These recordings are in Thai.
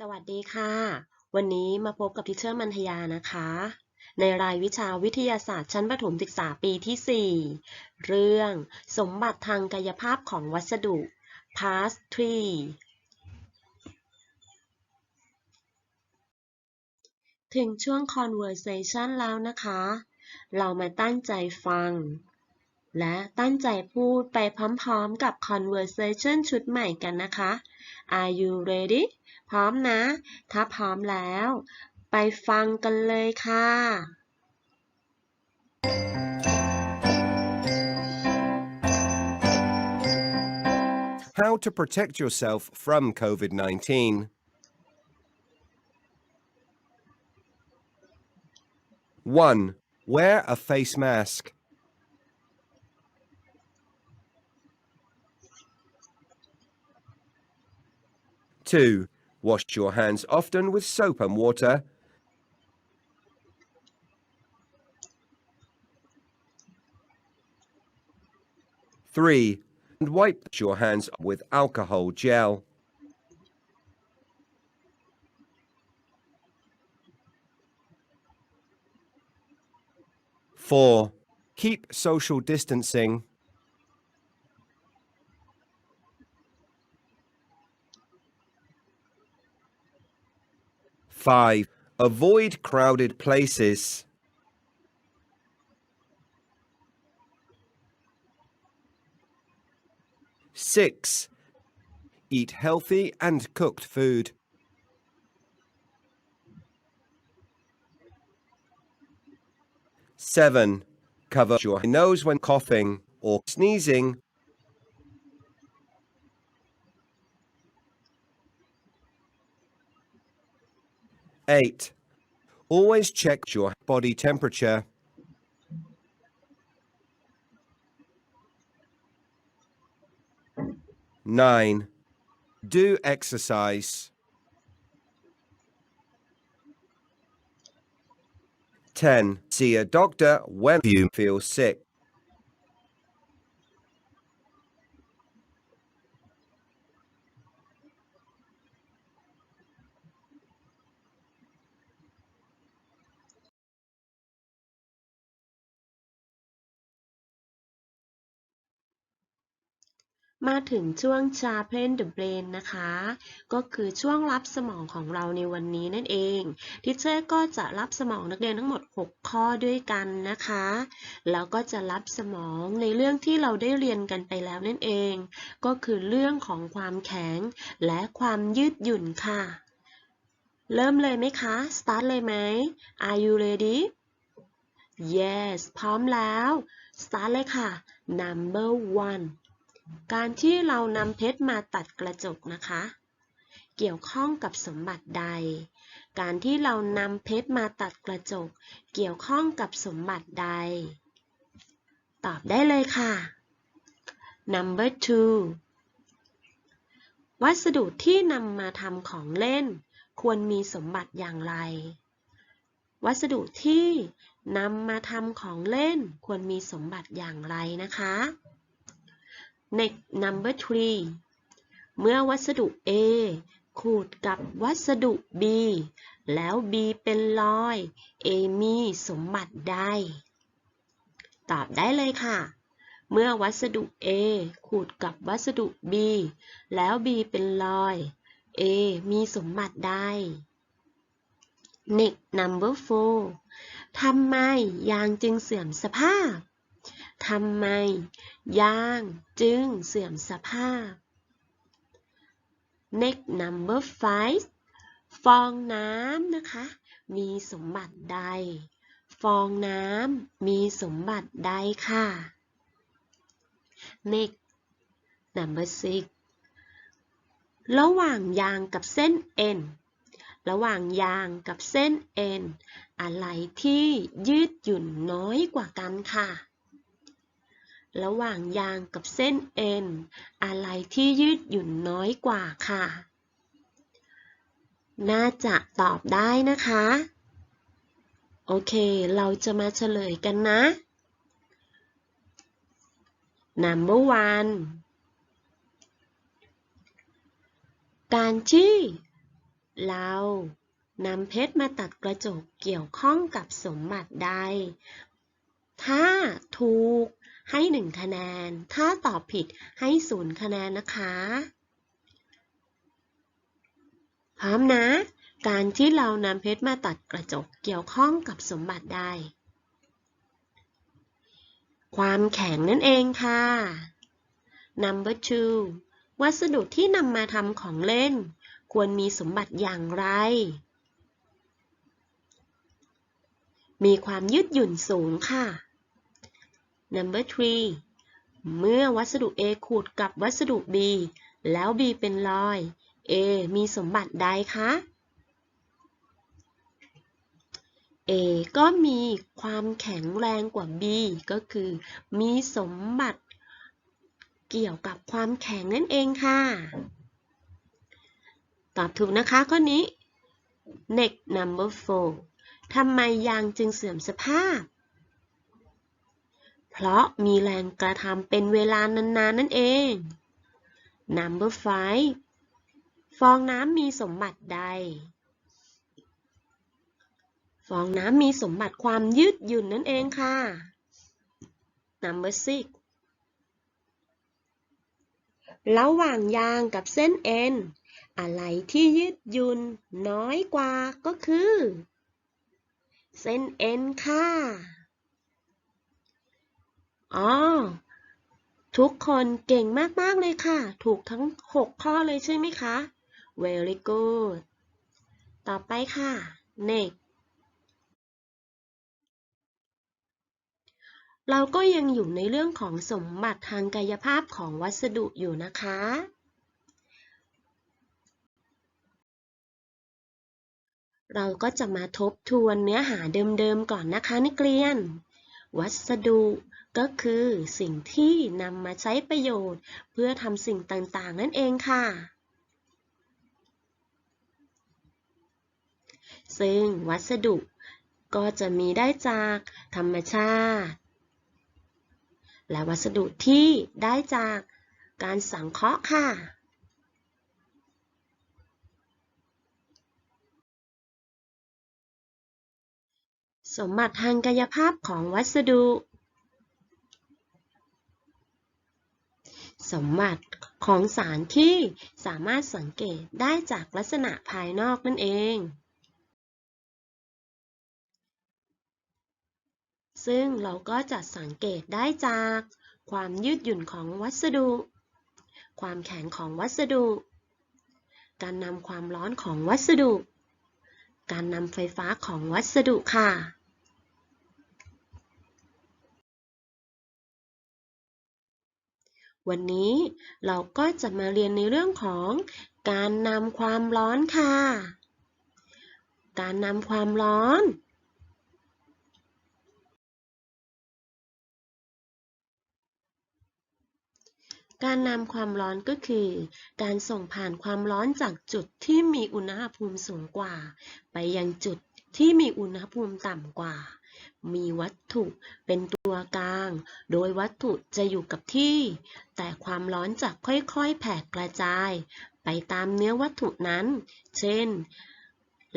สวัสดีค่ะ วันนี้มาพบกับทิเชอร์มัธยานะคะ ในรายวิชาวิทยาศาสตร์ชั้นประถมศึกษาปีที่ 4 เรื่องสมบัติทางกายภาพของวัสดุ Past 3ถึงช่วง conversation แล้วนะคะ เรามาตั้งใจฟัง และตั้งใจพูดไปพร้อมๆกับ conversation ชุดใหม่กันนะคะ Are you ready พร้อมนะ ถ้าพร้อมแล้ว ไปฟังกันเลยค่ะ How to protect yourself from COVID 19. One, wear a face mask. Two, wash your hands often with soap and water. Three, and wipe your hands with alcohol gel. Four, keep social distancing. Five, avoid crowded places. Six, eat healthy and cooked food. Seven, cover your nose when coughing or sneezing. Eight, always check your body temperature. Nine, do exercise. 10. See a doctor when you feel sick.. มาถึงช่วง sharpen the brain นะคะ ก็คือช่วงรับสมองของเราในวันนี้นั่นเองทิเชอร์ก็จะรับสมองนักเรียนทั้งหมด 6 ข้อด้วยกันนะคะ แล้วก็จะรับสมองในเรื่องที่เราได้เรียนกันไปแล้วนั่นเอง ก็คือเรื่องของความแข็งและความยืดหยุ่นค่ะ เริ่มเลยไหมคะ start เลยไหม Are you ready Yes พร้อมแล้ว start เลยค่ะ Number one การที่เรานำเพชรมาตัดกระจกนะคะ เกี่ยวข้องกับสมบัติใด การที่เรานำเพชรมาตัดกระจก เกี่ยวข้องกับสมบัติใด ตอบได้เลยค่ะ number two วัสดุที่นำมาทำของเล่น ควรมีสมบัติอย่างไร วัสดุที่นำมาทำของเล่นควรมีสมบัติอย่างไรนะคะ next number three เมื่อวัสดุ A ขูดกับวัสดุ B แล้ว B เป็นรอย A มีสมบัติใด ตอบได้เลยค่ะ เมื่อวัสดุ A ขูดกับวัสดุ B แล้ว B เป็นรอย A มีสมบัติใด next number four ทำไมยางจึงเสื่อมสภาพ ทำไมยางจึงเสื่อมสภาพ next number five ฟองน้ำนะคะ มีสมบัติใด ฟองน้ำมีสมบัติใดค่ะ next number six ระหว่างยางกับเส้นเอ็นระหว่างยางกับเส้นเอ็นอะไรที่ยืดหยุ่นน้อยกว่ากันค่ะ ระหว่างยางกับเส้นเอ็น อะไรที่ยืดหยุ่นน้อยกว่าค่ะ น่าจะตอบได้นะคะ โอเค เราจะมาเฉลยกันนะ number one การที่เรานำเพชรมาตัดกระจกเกี่ยวข้องกับสมบัติใด ถ้าถูก ให้หนึ่งคะแนน ถ้าตอบผิดให้ศูนย์คะแนนนะคะ พร้อมนะ การที่เรานำเพชรมาตัดกระจกเกี่ยวข้องกับสมบัติใดความแข็งนั่นเองค่ะ number two วัสดุที่นำมาทำของเล่น ควรมีสมบัติอย่างไร มีความยืดหยุ่นสูงค่ะ number three เมื่อวัสดุ A ขูดกับวัสดุ B แล้ว B เป็นรอย A มีสมบัติใดคะ A ก็มีความแข็งแรงกว่า B ก็คือ มีสมบัติเกี่ยวกับความแข็งนั่นเองค่ะ ตอบถูกนะคะข้อนี้ next number four ทำไมยางจึงเสื่อมสภาพ เพราะมีแรงกระทำเป็นเวลานานๆนั่นเอง number five ฟองน้ำมีสมบัติใด ฟองน้ำมีสมบัติความยืดหยุ่นนั่นเองค่ะ number six ระหว่างยางกับเส้นเอ็น อะไรที่ยืดหยุ่นน้อยกว่าก็คือ เส้นเอ็นค่ะ อ๋อ ทุกคนเก่งมาก ๆ เลยค่ะ ถูกทั้ง 6 ข้อเลยใช่ไหมคะ very good ต่อไปค่ะ next เราก็ยังอยู่ในเรื่องของสมบัติทางกายภาพของวัสดุอยู่นะคะ เราก็จะมาทบทวนเนื้อหาเดิมๆก่อนนะคะนักเรียน วัสดุ ก็คือสิ่งที่นำมาใช้ประโยชน์ เพื่อทำสิ่งต่างๆ นั่นเองค่ะ ซึ่งวัสดุก็จะมีได้จากธรรมชาติ และวัสดุที่ได้จากการสังเคราะห์ค่ะสมบัติทางกายภาพของวัสดุ สมบัติของสารที่สามารถสังเกตได้จากลักษณะภายนอกนั่นเอง ซึ่งเราก็จะสังเกตได้จากความยืดหยุ่นของวัสดุ ความแข็งของวัสดุ การนำความร้อนของวัสดุ การนำไฟฟ้าของวัสดุค่ะ วันนี้เราก็จะมาเรียนในเรื่องของการนำความร้อนค่ะ การนำความร้อน การนำความร้อนก็คือ การส่งผ่านความร้อนจากจุดที่มีอุณหภูมิสูงกว่า ไปยังจุดที่มีอุณหภูมิต่ำกว่า มีวัตถุเป็นตัวกลาง โดยวัตถุจะอยู่กับที่ แต่ความร้อนจะค่อยๆ แผ่กระจาย ไปตามเนื้อวัตถุนั้น เช่น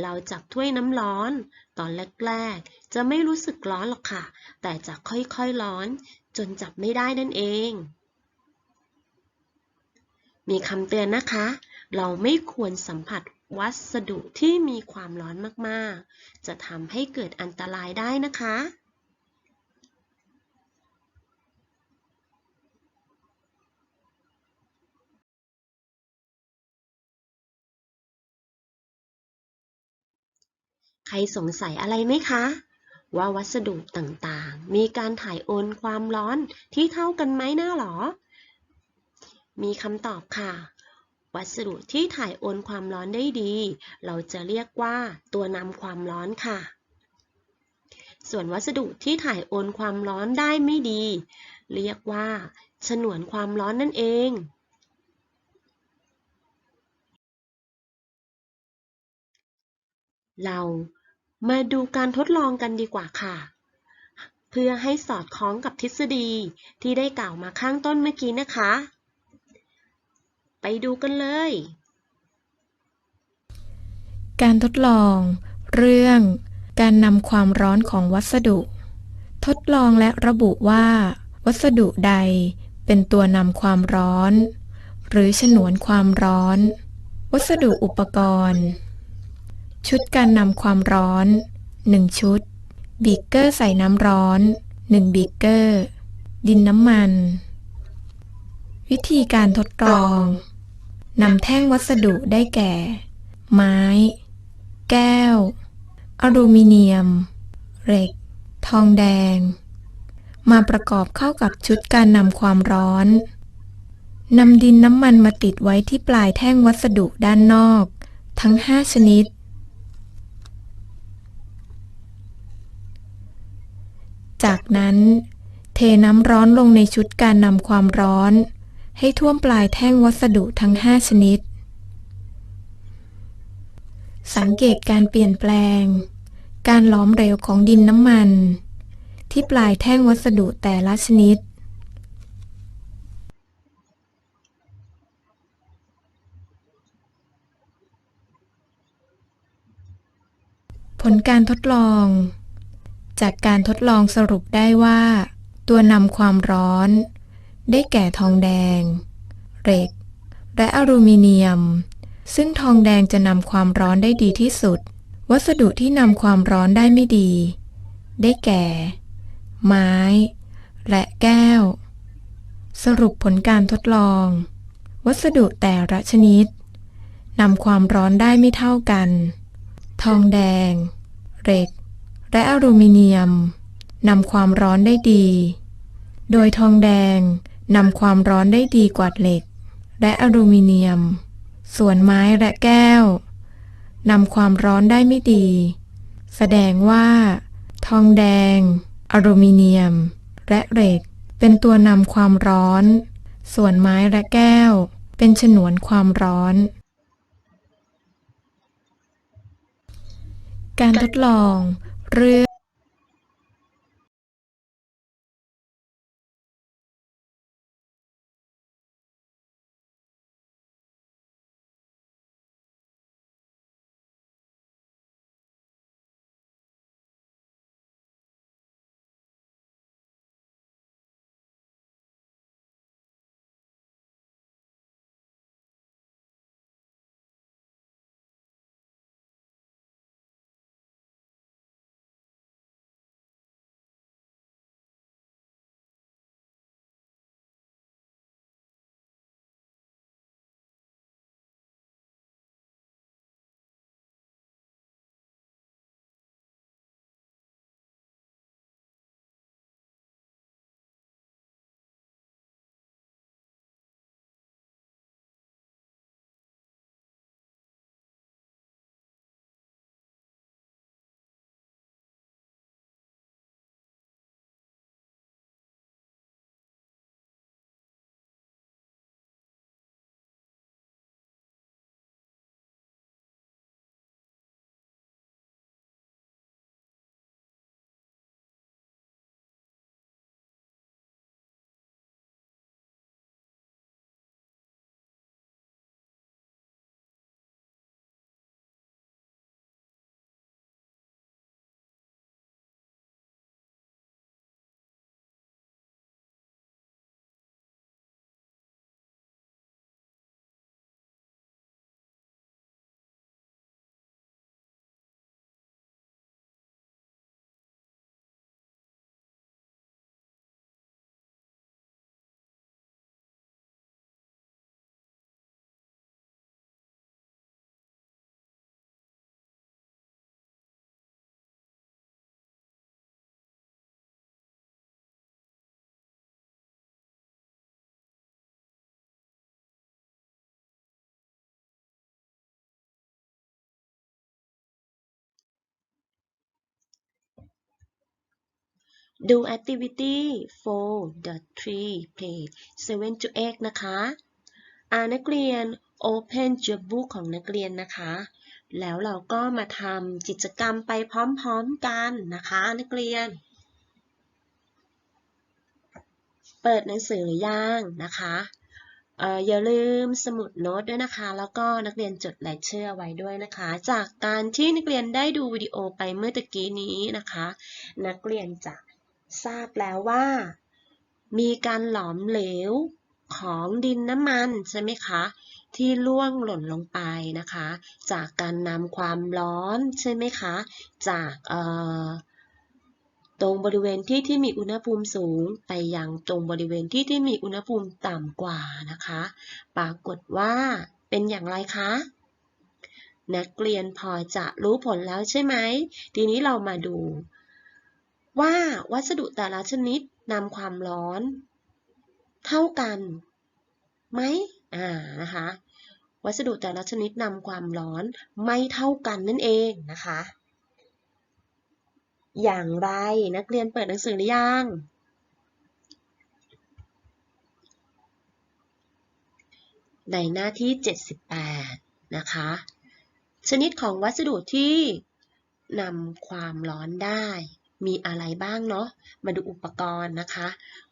เราจับถ้วยน้ำร้อน ตอนแรกๆ จะไม่รู้สึกร้อนหรอกค่ะ แต่จะค่อยๆร้อน จนจับไม่ได้นั่นเอง มีคำเตือนนะคะ เราไม่ควรสัมผัส วัสดุที่มีความร้อนมากๆ จะทำให้เกิดอันตรายได้นะคะ ใครสงสัยอะไรไหมคะ ว่าวัสดุต่างๆ มีการถ่ายโอนความร้อนที่เท่ากันไหมนะหรอ มีคำตอบค่ะ วัสดุที่ถ่ายโอนความร้อนได้ดี เราจะเรียกว่าตัวนำความร้อนค่ะ ส่วนวัสดุที่ถ่ายโอนความร้อนได้ไม่ดี เรียกว่า ฉนวนความร้อนนั่นเองเรามาดูการทดลองกันดีกว่าค่ะ เพื่อให้สอดคล้องกับทฤษฎีที่ได้กล่าวมาข้างต้นเมื่อกี้นะคะ ดูกันเลย การทดลอง เรื่อง การนำความร้อนของวัสดุ ทดลองและระบุว่า วัสดุใดเป็นตัวนำความร้อน หรือฉนวนความร้อน วัสดุอุปกรณ์ ชุดการนำความร้อน 1 ชุด บีกเกอร์ใส่น้ำร้อน 1 บีกเกอร์ ดินน้ำมัน วิธีการทดลอง นำแท่งวัสดุได้แก่ ไม้ แก้ว อลูมิเนียม เหล็ก ทองแดง มาประกอบเข้ากับชุดการนำความร้อนนำดินน้ำมันมาติดไว้ที่ปลายแท่งวัสดุด้านนอก ทั้ง 5 ชนิด จากนั้น เทน้ำร้อนลงในชุดการนำความร้อน ให้ท่วมปลายแท่งวัสดุทั้ง 5 ชนิด สังเกตการเปลี่ยนแปลง การล้อมเหลวของดินน้ำมัน ที่ปลายแท่งวัสดุแต่ละชนิดผลการทดลอง จากการทดลองสรุปได้ว่า ตัวนำความร้อน ได้แก่ทองแดง เหล็ก และอลูมิเนียม ซึ่งทองแดงจะนำความร้อนได้ดีที่สุด วัสดุที่นำความร้อนได้ไม่ดี ได้แก่ ไม้ และแก้ว สรุปผลการทดลอง วัสดุแต่ละชนิดนำความร้อนได้ไม่เท่ากัน ทองแดง เหล็ก และอลูมิเนียมนำความร้อนได้ดี โดยทองแดง นำความร้อนได้ดีกว่าเหล็ก และอลูมิเนียม ส่วนไม้และแก้วนำความร้อนได้ไม่ดี แสดงว่า ทองแดง อลูมิเนียม และเหล็ก เป็นตัวนำความร้อน ส่วนไม้และแก้ว เป็นฉนวนความร้อน การทดลองเรื่อง ดู activity 4.3 page 7 to 8 นะคะอ่านักเรียน open your book ของนักเรียนนะคะ แล้วเราก็มาทำกิจกรรมไปพร้อมๆกันนะคะ นักเรียน เปิดหนังสือหรือยังนะคะเอ่ออย่าลืมสมุดโน้ตด้วยนะคะ แล้วก็นักเรียนจดรายชื่อไว้ด้วยนะคะ จากการที่นักเรียนได้ดูวิดีโอไปเมื่อตะกี้นี้นะคะ นักเรียนจะ ทราบแล้วว่า มีการหลอมเหลวของดินน้ำมันใช่ไหมคะ ที่ล่วงหล่นลงไปนะคะ จากการนำความร้อนใช่ไหมคะ จากตรงบริเวณที่ที่มีอุณหภูมิสูงไปยังตรงบริเวณที่ที่มีอุณหภูมิต่ำกว่านะคะ ปรากฏว่าเป็นอย่างไรคะนักเรียนพอจะรู้ผลแล้วใช่ไหม ทีนี้เรามาดู ว่าวัสดุแต่ละชนิดนำความร้อน เท่ากันไหมอ่านะคะ วัสดุแต่ละชนิดนำความร้อนไม่เท่ากันนั่นเองนะคะ อย่างไรนักเรียนเปิดหนังสือหรือยังในหน้าที่ 78 นะคะ ชนิดของวัสดุที่นำความร้อนได้ มีอะไรบ้างเนาะ มาดูอุปกรณ์นะคะ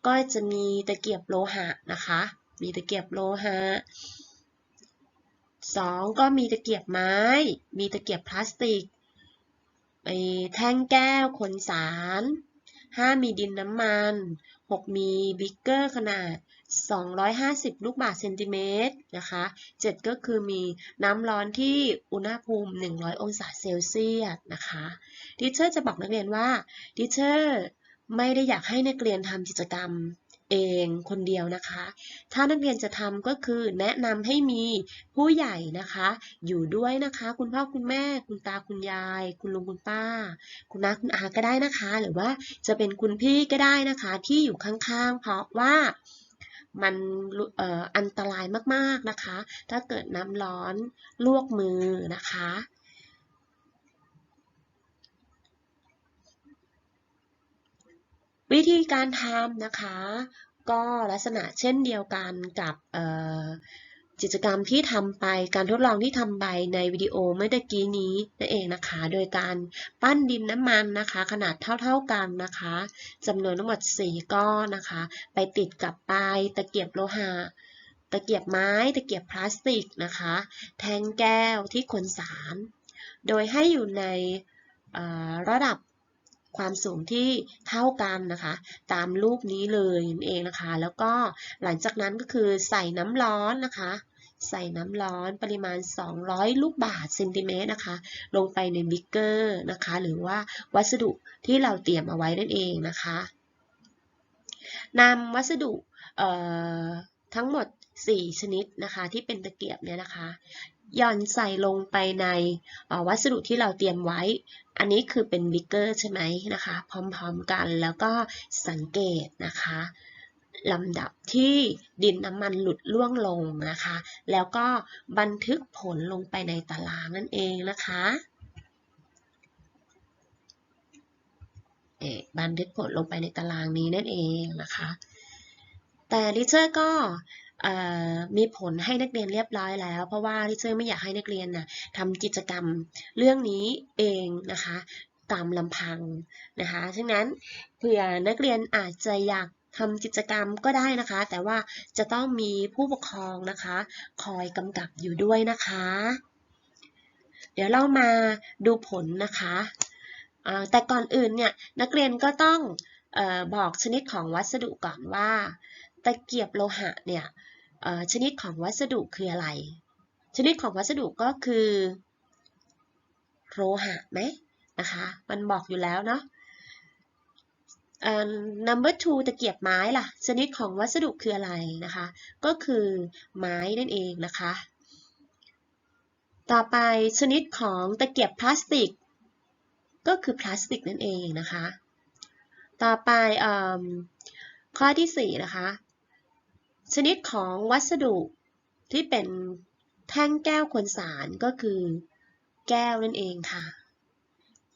ก็จะมีตะเกียบโลหะนะคะ มีตะเกียบโลหะสองก็มีตะเกียบไม้ มีตะเกียบพลาสติกไอ้แท่งแก้วขนสาร 5 มีดินน้ำมัน 6 มีบิ๊กเกอร์ขนาด 250 ลูกบาศก์เซนติเมตรนะคะ 7 ก็คือมีน้ำร้อนที่อุณหภูมิ 100 องศาเซลเซียสนะคะทิเชอร์จะบอกนักเรียนว่าทิเชอร์ไม่ได้อยากให้นักเรียนทำกิจกรรมเองคนเดียวนะคะ ถ้านักเรียนจะทำก็คือแนะนำให้มีผู้ใหญ่นะคะ อยู่ด้วยนะคะ คุณพ่อคุณแม่ คุณตาคุณยาย คุณลุงคุณป้า คุณน้าคุณอาก็ได้นะคะ หรือว่าจะเป็นคุณพี่ก็ได้นะคะ ที่อยู่ข้างๆ เพราะว่า มันอออันตรายมากๆนะคะ ถ้าเกิดน้ำร้อนลวกมือนะคะ วิธีการทำนะคะ ก็ลักษณะเช่นเดียวกันกับ กิจกรรมที่ทำไปการทดลองที่ทำไปในวิดีโอเมื่อกี้นี้นั่นเองนะคะ โดยการปั้นดินน้ำมันนะคะ ขนาดเท่าๆกันนะคะจำนวนทั้งหมด 4 ก้อนนะคะ ไปติดกับปลายตะเกียบโลหะตะเกียบไม้ ตะเกียบพลาสติกนะคะ แทงแก้วที่ขนสาร โดยให้อยู่ในระดับ ความสูงที่เท่ากันนะคะ ตามรูปนี้เลยนั่นเองนะคะ แล้วก็หลังจากนั้นก็คือใส่น้ำร้อนนะคะ ใส่น้ำร้อนปริมาณ 200 ลูกบาศก์เซนติเมตรนะคะ ลงไปในบิ๊กเกอร์นะคะ หรือว่าวัสดุที่เราเตรียมเอาไว้นั่นเองนะคะนำวัสดุทั้งหมด 4 ชนิดนะคะ ที่เป็นตะเกียบเนี่ยนะคะ หย่อนใส่ลงไปในวัสดุที่เราเตรียมไว้ อันนี้คือเป็นบิ๊กเกอร์ใช่ไหมนะคะ พร้อมๆกันแล้วก็สังเกตนะคะลำดับที่ดินน้ำมันหลุดล่วงลงนะคะ แล้วก็บันทึกผลลงไปในตารางนั่นเองนะคะเอ่บันทึกผลลงไปในตารางนี้นั่นเองนะคะ แต่ดิเชอร์ก็ มีผลให้นักเรียนเรียบร้อยแล้ว เพราะว่าดิเชอร์ไม่อยากให้นักเรียนนะทำกิจกรรมเรื่องนี้เองนะคะตามลำพังนะคะฉะนั้นเผื่อนักเรียนอาจจะอยากทำกิจกรรมก็ได้นะคะ แต่ว่าจะต้องมีผู้ปกครองนะคะ คอยกำกับอยู่ด้วยนะคะ เดี๋ยวเรามาดูผลนะคะแต่ก่อนอื่นเนี่ยนักเรียนก็ต้องออบอกชนิดของวัสดุก่อนว่า ตะเกียบโลหะเนี่ย ชนิดของวัสดุคืออะไร ชนิดของวัสดุก็คือโลหะไหมนะคะ มันบอกอยู่แล้วเนาะ number two ตะเกียบไม้ล่ะ ชนิดของวัสดุคืออะไรนะคะ ก็คือไม้นั่นเองนะคะ ต่อไปชนิดของตะเกียบพลาสติก ก็คือพลาสติกนั่นเองนะคะ ต่อไปอข้อที่4นะคะ ชนิดของวัสดุที่เป็นแท่งแก้วขนสารก็คือ แก้วนั่นเองค่ะ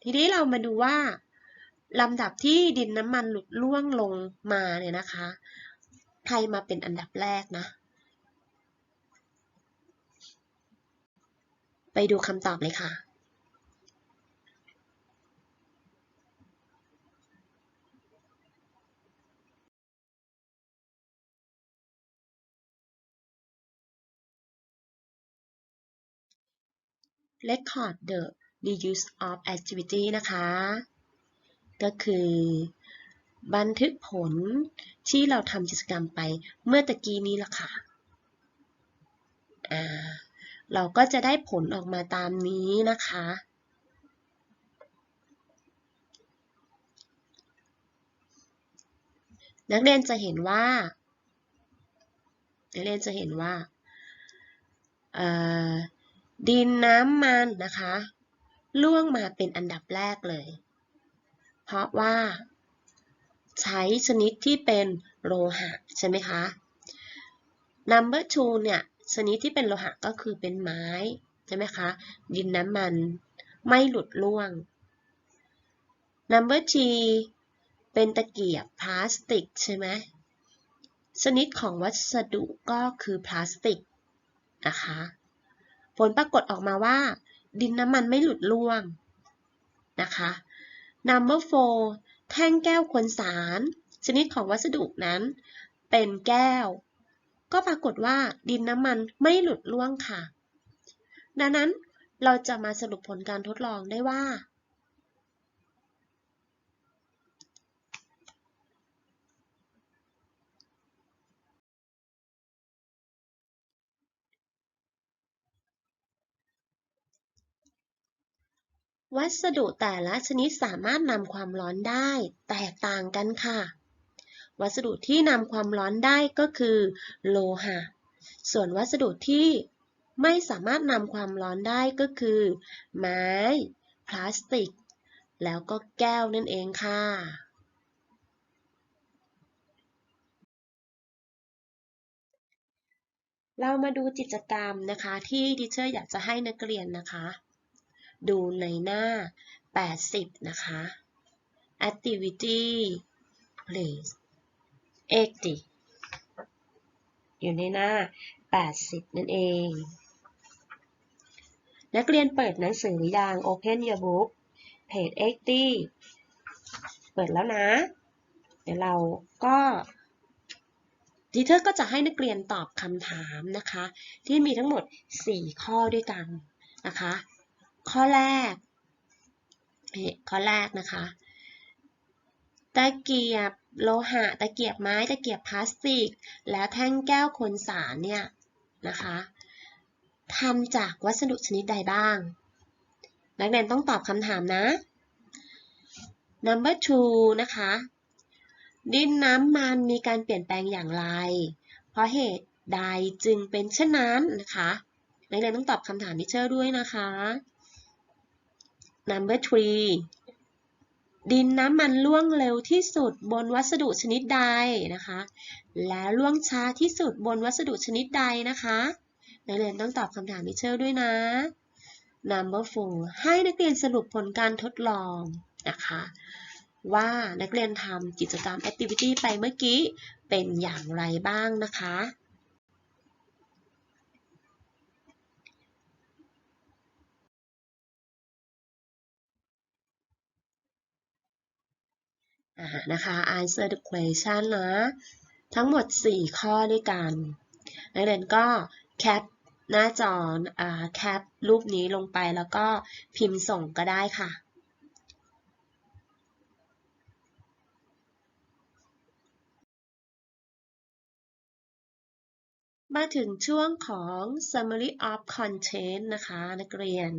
ทีนี้เรามาดูว่าลำดับที่ดินน้ำมันหลุดล่วงลงมาเนี่ยนะคะ ใครมาเป็นอันดับแรกนะ ไปดูคำตอบเลยค่ะ record the reuse of activity นะคะ ก็คือ บันทึกผลที่เราทำกิจกรรมไปเมื่อตะกี้นี้ล่ะค่ะเราก็จะได้ผลออกมาตามนี้นะคะ นักเรียนจะเห็นว่า นักเรียนจะเห็นว่า ดินน้ำมันนะคะล่วงมาเป็นอันดับแรกเลย เพราะว่า ใช้ชนิดที่เป็นโลหะใช่ไหมคะ number two เนี่ยชนิดที่เป็นโลหะก็คือเป็นไม้ใช่ไหมคะ ดินน้ำมันไม่หลุดล่วง number three เป็นตะเกียบพลาสติกใช่ไหมชนิดของวัสดุก็คือพลาสติกนะคะ ผลปรากฏออกมาว่า ดินน้ำมันไม่หลุดล่วงนะคะ number four แท่งแก้วควนสาร ชนิดของวัสดุนั้น เป็นแก้ว ก็ปรากฏว่าดินน้ำมันไม่หลุดล่วงค่ะ ดังนั้นเราจะมาสรุปผลการทดลองได้ว่า วัสดุแต่ละชนิดสามารถนำความร้อนได้ แตกต่างกันค่ะ วัสดุที่นำความร้อนได้ก็คือ โลหะ ส่วนวัสดุที่ไม่สามารถนำความร้อนได้ก็คือ ไม้ พลาสติก แล้วก็แก้วนั่นเองค่ะเรามาดูกิจกรรมนะคะที่ดิเชอร์อยากจะให้นักเรียนนะคะ ดูในหน้า 80 นะคะ activity place 80 อยู่ในหน้า 80 นั่นเอง นักเรียนเปิดหนังสือหรือยัง Open your book page 80 เปิดแล้วนะ เดี๋ยวเราก็ทีเธอร์ก็จะให้นักเรียนตอบคำถามนะคะ ที่มีทั้งหมด 4 ข้อด้วยกันนะคะ ข้อแรก ข้อแรกนะคะ ตะเกียบโลหะ ตะเกียบไม้ ตะเกียบพลาสติก แล้วแท่งแก้วคนสารเนี่ยนะคะทำจากวัสดุชนิดใดบ้าง นักเรียนต้องตอบคำถามนะ number two นะคะ ดินน้ำมันมีการเปลี่ยนแปลงอย่างไร เพราะเหตุใดจึงเป็นเช่นนั้นนะคะ นักเรียนต้องตอบคำถามนิเชอร์ด้วยนะคะ number three ดินน้ำมันล่วงเร็วที่สุดบนวัสดุชนิดใดนะคะ และล่วงช้าที่สุดบนวัสดุชนิดใดนะคะนักเรียนต้องตอบคำถามนิเชอร์ด้วยนะ number four ให้นักเรียนสรุปผลการทดลองนะคะ ว่านักเรียนทำกิจกรรม activity ไปเมื่อกี้เป็นอย่างไรบ้างนะคะ นะคะ answer the question นะ ทั้งหมด 4 ข้อด้วยกันนักเรียนก็แคปหน้าจออ่าแคปรูปนี้ลงไปแล้วก็พิมพ์ส่งก็ได้ค่ะมาถึงช่วงของ summary of content นะคะ นักเรียน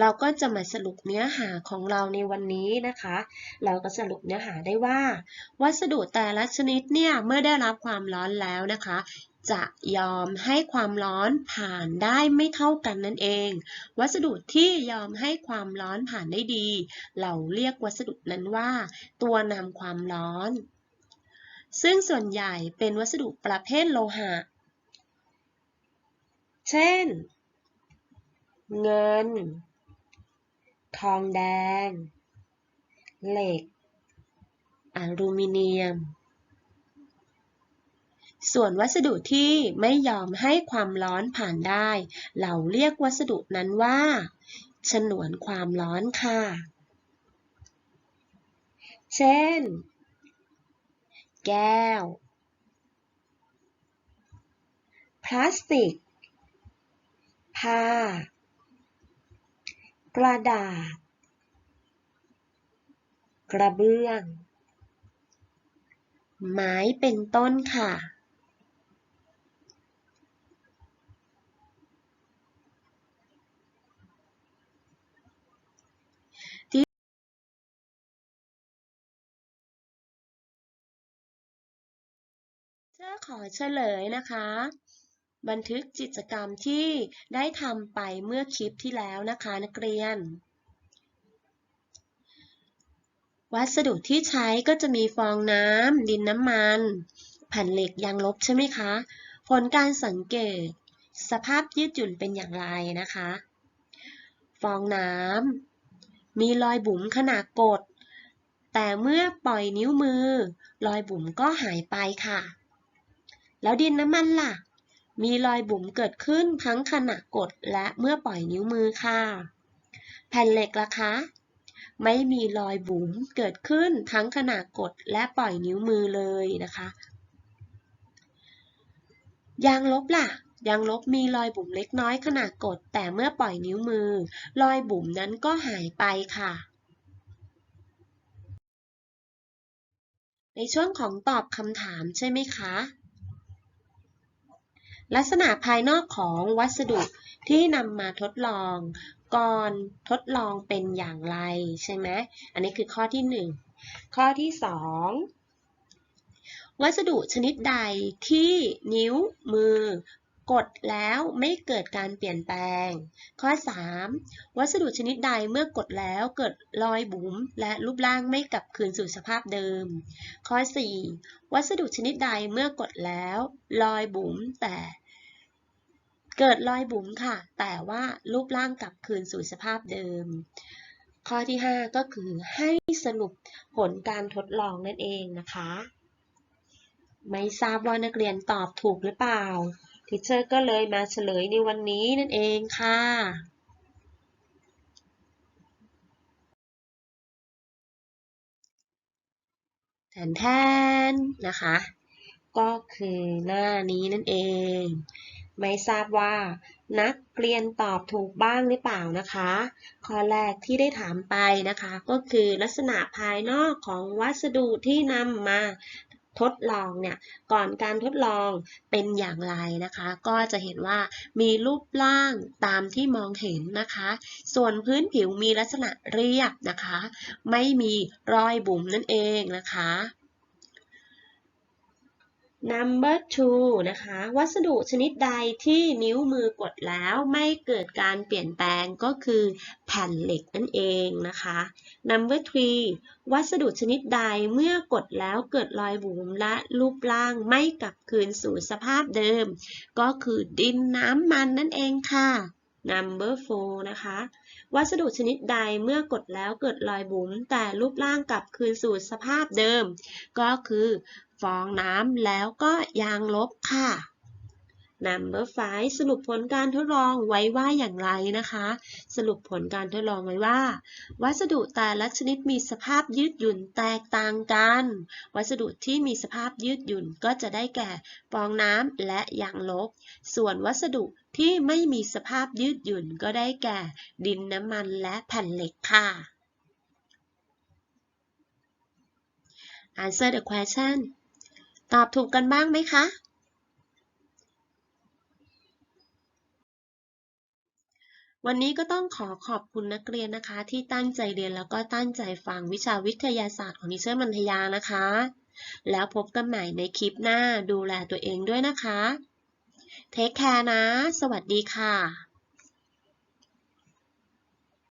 เราก็จะมาสรุปเนื้อหาของเราในวันนี้นะคะ เราก็สรุปเนื้อหาได้ว่า วัสดุแต่ละชนิดเนี่ยเมื่อได้รับความร้อนแล้วนะคะ จะยอมให้ความร้อนผ่านได้ไม่เท่ากันนั่นเอง วัสดุที่ยอมให้ความร้อนผ่านได้ดี เราเรียกวัสดุนั้นว่า ตัวนำความร้อน ซึ่งส่วนใหญ่เป็นวัสดุประเภทโลหะ เช่น เงิน ทองแดง เหล็ก อลูมิเนียม ส่วนวัสดุที่ไม่ยอมให้ความร้อนผ่านได้ เราเรียกวัสดุนั้นว่า ฉนวนความร้อนค่ะ เช่น แก้ว พลาสติก ผ้า กระดาษ กระเบื้อง ไม้เป็นต้นค่ะเจ้าขอเฉลยนะคะ บันทึกกิจกรรมที่ได้ทำไปเมื่อคลิปที่แล้วนะคะนักเรียน วัสดุที่ใช้ก็จะมีฟองน้ำดินน้ำมัน แผ่นเหล็กยางลบใช่ไหมคะ ผลการสังเกต สภาพยืดหยุ่นเป็นอย่างไรนะคะ ฟองน้ำมีรอยบุ๋มขนาดกด แต่เมื่อปล่อยนิ้วมือ รอยบุ๋มก็หายไปค่ะ แล้วดินน้ำมันล่ะ มีรอยบุ๋มเกิดขึ้นทั้งขณะกดและเมื่อปล่อยนิ้วมือค่ะ แผ่นเหล็กล่ะคะ ไม่มีรอยบุ๋มเกิดขึ้นทั้งขณะกดและปล่อยนิ้วมือเลยนะคะ ยางลบล่ะ ยางลบมีรอยบุ๋มเล็กน้อยขณะกด แต่เมื่อปล่อยนิ้วมือ รอยบุ๋มนั้นก็หายไปค่ะในช่วงของตอบคำถามใช่ไหมคะ ลักษณะภายนอกของวัสดุที่นำมาทดลองก่อนทดลองเป็นอย่างไรใช่ไหมอันนี้คือข้อที่ 1 ข้อที่ 2 วัสดุชนิดใดที่นิ้วมือ กดแล้วไม่เกิดการเปลี่ยนแปลง ข้อ 3 วัสดุชนิดใดเมื่อกดแล้วเกิดรอยบุ๋มและรูปร่างไม่กลับคืนสู่สภาพเดิม ข้อ 4 วัสดุชนิดใดเมื่อกดแล้วรอยบุ๋มแต่เกิดรอยบุ๋มค่ะ แต่ว่ารูปร่างกลับคืนสู่สภาพเดิม ข้อที่ 5 ก็คือให้สรุปผลการทดลองนั่นเองนะคะ ไม่ทราบว่านักเรียนตอบถูกหรือเปล่า ทิเชอร์ก็เลยมาเฉลยในวันนี้นั่นเองค่ะแทนแทนนะคะ ก็คือหน้านี้นั่นเอง ไม่ทราบว่านักเรียนตอบถูกบ้างหรือเปล่านะคะ ข้อแรกที่ได้ถามไปนะคะ ก็คือลักษณะภายนอกของวัสดุที่นำมา ทดลองเนี่ยก่อนการทดลองเป็นอย่างไรนะคะ ก็จะเห็นว่ามีรูปร่างตามที่มองเห็นนะคะ ส่วนพื้นผิวมีลักษณะเรียบนะคะ ไม่มีรอยบุ๋มนั่นเองนะคะ number two นะคะ วัสดุชนิดใดที่นิ้วมือกดแล้วไม่เกิดการเปลี่ยนแปลงก็คือแผ่นเหล็กนั่นเองนะคะ number three วัสดุชนิดใดเมื่อกดแล้วเกิดรอยบุ๋มและรูปร่างไม่กลับคืนสู่สภาพเดิม ก็คือดินน้ำมันนั่นเองค่ะ number four นะคะ วัสดุชนิดใดเมื่อกดแล้วเกิดรอยบุ๋มแต่รูปร่างกลับคืนสู่สภาพเดิม ก็คือฟองน้ำแล้วก็ยางลบค่ะ Number 5สรุปผลการทดลองไว้ว่าอย่างไรนะคะ สรุปผลการทดลองไว้ว่า วัสดุแต่ละชนิดมีสภาพยืดหยุ่นแตกต่างกัน วัสดุที่มีสภาพยืดหยุ่นก็จะได้แก่ฟองน้ำและยางลบ ส่วนวัสดุ ที่ไม่มีสภาพยืดหยุ่นก็ได้แก่ ดินน้ำมันและแผ่นเหล็กค่ะ Answer the question ตอบถูกกันบ้างไหมคะวันนี้ก็ต้องขอขอบคุณนักเรียนนะคะ ที่ตั้งใจเรียนแล้วก็ตั้งใจฟังวิชาวิทยาศาสตร์ของนิเชอร์มัธยานะคะ แล้วพบกันใหม่ในคลิปหน้าดูแลตัวเองด้วยนะคะ เทคแคร์นะ สวัสดีค่ะ